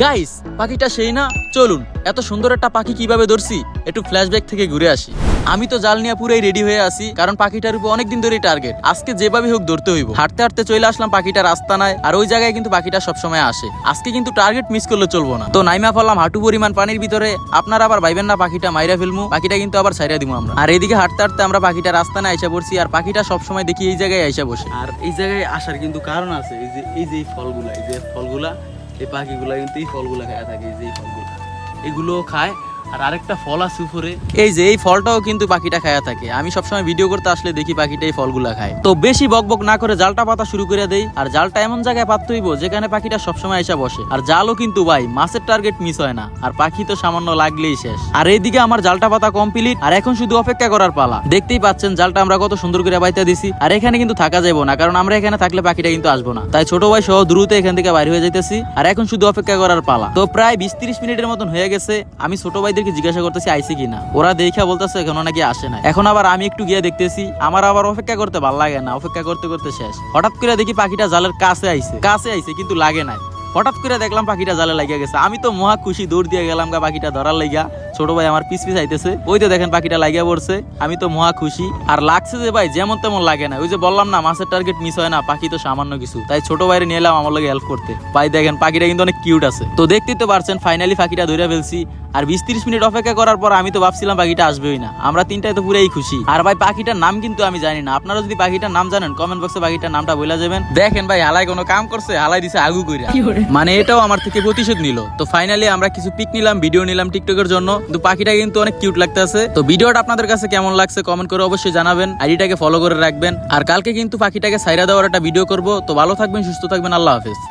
Guys পাখিটা সেই না? চলুন, এত সুন্দর একটা পাখি কীভাবে ধরছি? একটু ফ্ল্যাশব্যাক থেকে ঘুরে আসি। আমি তো জাল নিয়ে পুরাই রেডি হয়ে আছি, কারণ পাখিটার উপর অনেকদিন ধরেই টার্গেট আজকে যেভাবে হোক ধরতে হইব। হাঁটতে হাঁটতে চলে আসলাম পাখিটা রাস্তা নাই, আর ওই জায়গায় কিন্তু পাখিটা সবসময় আসে। আজকে কিন্তু টার্গেট মিস করলে চলবো না। তো নাইমা ফেললাম হাঁটু পরিমাণ পানির ভিতরে। আপনারা আবার ভাইবেন না, পাখিটা মাইরা ফেলমু। পাখিটা কিন্তু আবার ছাইরা দিব আমরা। আর এদিকে হাঁটতে হাঁটতে আমরা পাখিটা রাস্তা না আইসা পড়ছি, আর পাখিটা সবসময় দেখি এই জায়গায় আইসা বসে। আর এই জায়গায় আসার কিন্তু কারণ আছে, এই যে এই যে ফলগুলা, এই যে ফলগুলা এই পাখিগুলো কিন্তু এই ফলগুলো খায় থাকে যে ফলগুলো। এগুলো খায় আর আরেকটা ফল আছে উপরে। এই যে, এই ফলটাও কিন্তু পাখিটা খায়া থাকে। আমি সবসময় ভিডিও করতে আসলে দেখি পাখিটা এই খায়। তো বেশি বকবক না করে জালটা পাতা শুরু করে দেই। আর জালটা এমন জায়গায় যেখানে পাখিটা সবসময় এসে বসে। আর জালও কিন্তু ভাই, মাছের টার্গেট মিস হয় না। আর পাখি তো সামান্য লাগলেই শেষ। আর এইদিকে আমার জালটা পাতা কমপ্লিট আর এখন শুধু অপেক্ষা করার পালা। দেখতেই পাচ্ছেন জালটা আমরা কত সুন্দর করে বাইতে দিছি। আর এখানে কিন্তু থাকা যাব না, কারণ আমরা এখানে থাকলে পাখিটা কিন্তু আসব না। তাই ছোট ভাই সহ দ্রুত এখান থেকে বাইরে হয়ে যাইতেছি। আর এখন শুধু অপেক্ষা করার পালা। তো প্রায় বিশ তিরিশ মিনিটের মতন হয়ে গেছে। আমি ছোট ভাইদেরকে জিজ্ঞাসা করতেছি, আইসি কিনা? ওরা দেখা বলতেছে, এখনও নাকি আসে না এখন আবার আমি একটু গিয়ে দেখতেছি, আমার আবার অপেক্ষা করতে ভালো লাগে না, অপেক্ষা করতে করতে শেষ। হঠাৎ করে দেখি পাখিটা জালের কাছে আইছে। কাছে আইছে, কিন্তু লাগে নাই। হঠাৎ করে দেখলাম পাখিটা জালে লাগিয়ে গেছে। আমি তো মহা খুশি, দৌড় দিয়ে গেলাম গা পাখিটা ধরার লাগিয়া। ছোট ভাই আমার পিস পিস আইতেছে। ওই তো দেখেন পাখিটা লাগিয়া পড়ছে। আমি তো মহা খুশি। আর লাগছে যে ভাই যেমন তেমন লাগে না। ওই যে বললাম না মাছের টার্গেট মিস হয় না পাখি তো সামান্য কিছু। তাই ছোট ভাইরে নিয়ে এলাম আমার লগে হেল্প করতে। ভাই দেখেন পাখিটা কিন্তু অনেক কিউট আছে। তো দেখতেই তো পারছেন ফাইনালি পাখিটা ধরে ফেলছি। আর বিশ তিরিশ মিনিট অপেক্ষা করার পর আমি তো ভাবছিলাম পাখিটা আসবেই না। আমরা তিনটায় তো পুরাই খুশি। আর ভাই পাখিটার নাম কিন্তু আমি জানি না। আপনারা যদি পাখিটার নাম জানেন কমেন্ট বক্সে পাখিটার নামটা বলে যাবেন। দেখেন ভাই হালাই কোনো কাম করছে হালাই দিছে আগু কইরা। মানে এটাও আমার থেকে প্রতিশোধ নিল। তো ফাইনালি আমরা কিছু পিক নিলাম ভিডিও নিলাম টিকটকের জন্য। কিন্তু পাখিটা কিন্তু অনেক কিউট লাগতেছে। তো ভিডিওটা আপনাদের কাছে কেমন লাগছে কমেন্ট করে অবশ্যই জানাবেন। আইডিটাকে ফলো করে রাখবেন। আর কালকে কিন্তু পাখিটাকে সাইরা দেওয়ার একটা ভিডিও করব। তো ভালো থাকবেন, সুস্থ থাকবেন। আল্লাহ হাফেজ।